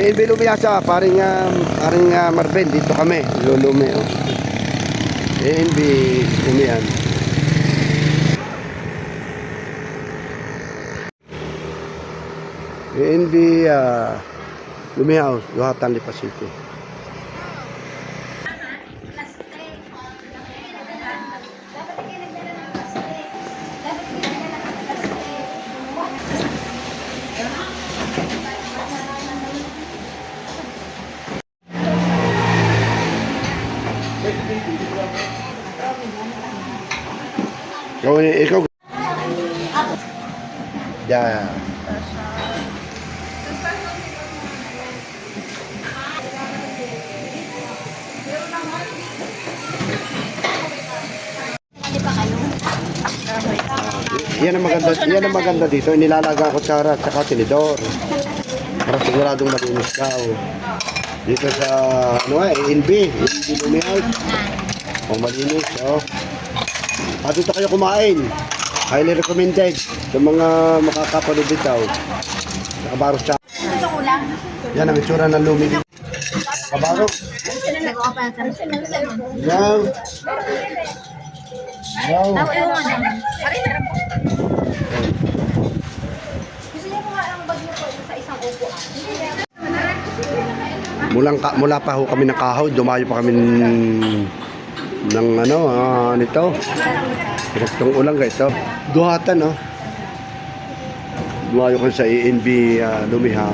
Eh, Bilumiyasa, paring, uh, paring uh, Marvel, dito kami, lulume, oh. Hindi, lumiyan. ANB uh, Lumihouse, Luhatan Lipa City. Ikaw, ikaw. Yeah. Yan ang maganda, yan ang maganda dito. Inilalaga ko tsara at saka tinidor. Para siguradong malinis ka. oh. Dito sa, ano nga, ANB. ANB Lumihouse. Kung malinis, oh. At dito kayo kumain. Highly recommended sa mga makakapanood dito. Sa. Ito kulang. Yan ang itsura ng lumi. Sa Yan. Upuan. Mulang ka, mula pa ho kami ng kahoy, dumayo pa kami ng ano, ah, ano uh, nito direktong ulang guys so, duhatan oh duhayo ko sa ENB uh, ah, lumiha.